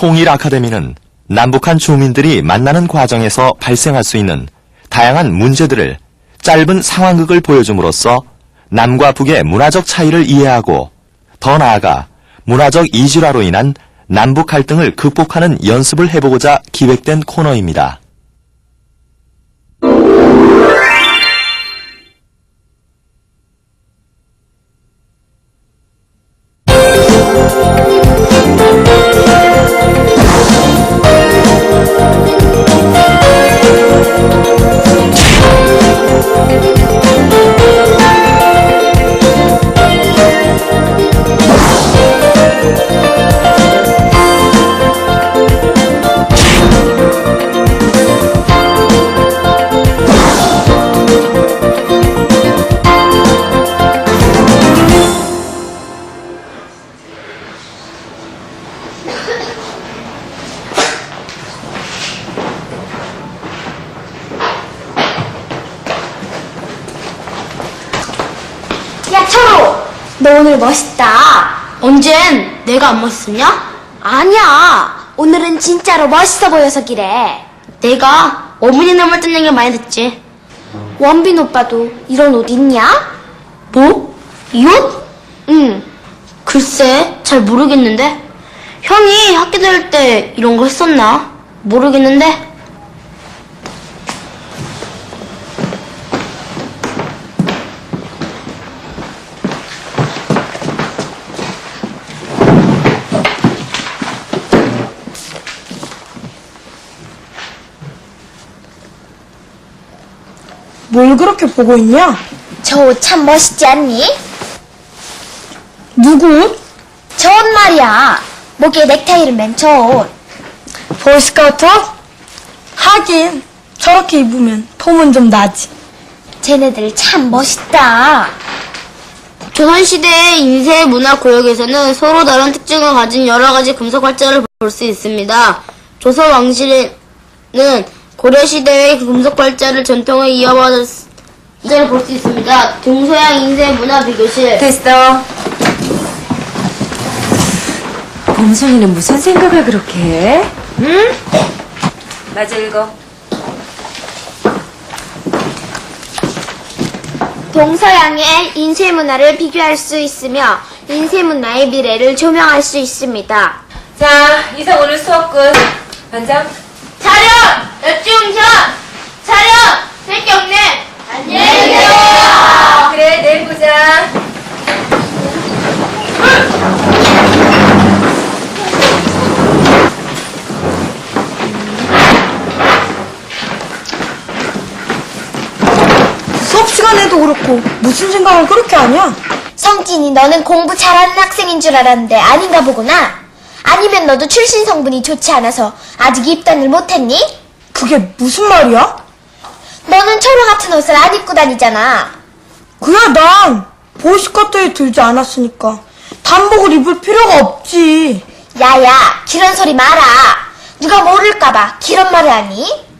통일 아카데미는 남북한 주민들이 만나는 과정에서 발생할 수 있는 다양한 문제들을 짧은 상황극을 보여줌으로써 남과 북의 문화적 차이를 이해하고 더 나아가 문화적 이질화로 인한 남북 갈등을 극복하는 연습을 해보고자 기획된 코너입니다. 너 오늘 멋있다. 언젠 내가 안 멋있었냐? 아니야. 오늘은 진짜로 멋있어 보여서 그래. 내가 어머니 닮았다는 얘기 많이 듣지. 원빈 오빠도 이런 옷 있냐? 뭐? 이 옷? 응. 글쎄, 잘 모르겠는데. 형이 학교 다닐 때 이런 거 했었나? 모르겠는데. 뭘 그렇게 보고 있냐? 저 옷 참 멋있지 않니? 누구 옷? 저 옷 말이야. 목에 넥타이를 맨 저 옷. 보이스카우트? 하긴 저렇게 입으면 폼은 좀 나지. 쟤네들 참 멋있다. 조선시대의 인쇄 문화 구역에서는 서로 다른 특징을 가진 여러 가지 금속 활자를 볼 수 있습니다. 조선 왕실은 고려시대의 금속 활자를 전통을 이어받았을 볼수 있습니다. 동서양 인쇄 문화 비교실. 됐어. 범순이는 무슨 생각을 그렇게 해? 응? 맞아 읽어. 동서양의 인쇄 문화를 비교할 수 있으며 인쇄 문화의 미래를 조명할 수 있습니다. 자, 이상 오늘 수업 끝. 반장. 역중션! 차렷! 새경례! 안녕히 계세요! 그래, 내일 보자. 수업 시간에도 그렇고 무슨 생각을 그렇게 하냐? 성진이 너는 공부 잘하는 학생인 줄 알았는데 아닌가 보구나. 아니면 너도 출신 성분이 좋지 않아서 아직 입단을 못했니? 그게 무슨 말이야? 너는 초로 같은 옷을 안 입고 다니잖아. 그래 난 보이스카트에 들지 않았으니까 단복을 입을 필요가 없지. 야야, 그런 소리 마라. 누가 모를까봐 그런 말을 하니?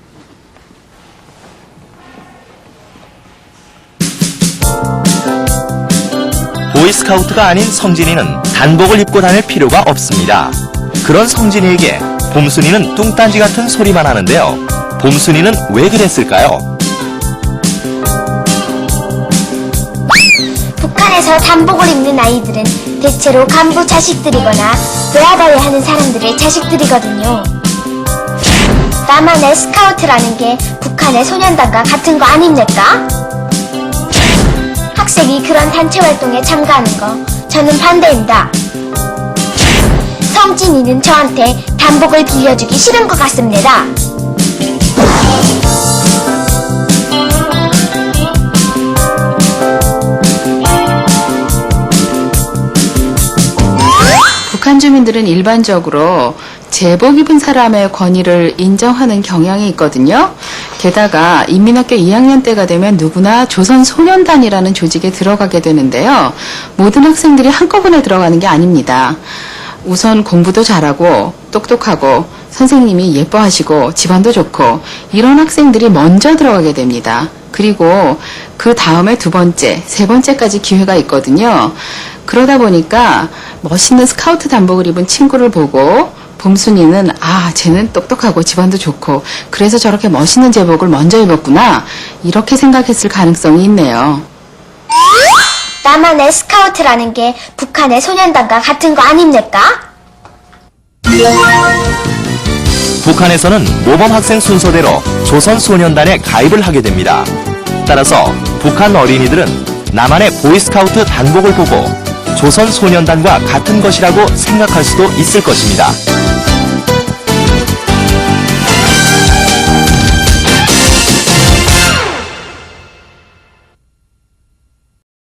보이스카우트가 아닌 성진이는 단복을 입고 다닐 필요가 없습니다. 그런 성진이에게 봄순이는 뚱딴지 같은 소리만 하는데요. 봄순이는 왜 그랬을까요? 북한에서 단복을 입는 아이들은 대체로 간부 자식들이거나 외아바위 하는 사람들의 자식들이거든요. 나만의 스카우트라는 게 북한의 소년단과 같은 거 아닙니까? 학생이 그런 단체 활동에 참가하는 거 저는 반대입니다. 성진이는 저한테 단복을 빌려주기 싫은 것 같습니다. 북한 주민들은 일반적으로 제복 입은 사람의 권위를 인정하는 경향이 있거든요. 게다가 인민학교 2학년 때가 되면 누구나 조선 소년단이라는 조직에 들어가게 되는데요. 모든 학생들이 한꺼번에 들어가는 게 아닙니다. 우선 공부도 잘하고 똑똑하고 선생님이 예뻐하시고 집안도 좋고 이런 학생들이 먼저 들어가게 됩니다. 그리고 그 다음에 두 번째, 세 번째까지 기회가 있거든요. 그러다 보니까 멋있는 스카우트 단복을 입은 친구를 보고 봄순이는 아, 쟤는 똑똑하고 집안도 좋고 그래서 저렇게 멋있는 제복을 먼저 입었구나. 이렇게 생각했을 가능성이 있네요. 나만의 스카우트라는 게 북한의 소년단과 같은 거 아닙니까? 북한에서는 모범 학생 순서대로 조선 소년단에 가입을 하게 됩니다. 따라서 북한 어린이들은 남한의 보이스카우트 단복을 보고 조선 소년단과 같은 것이라고 생각할 수도 있을 것입니다.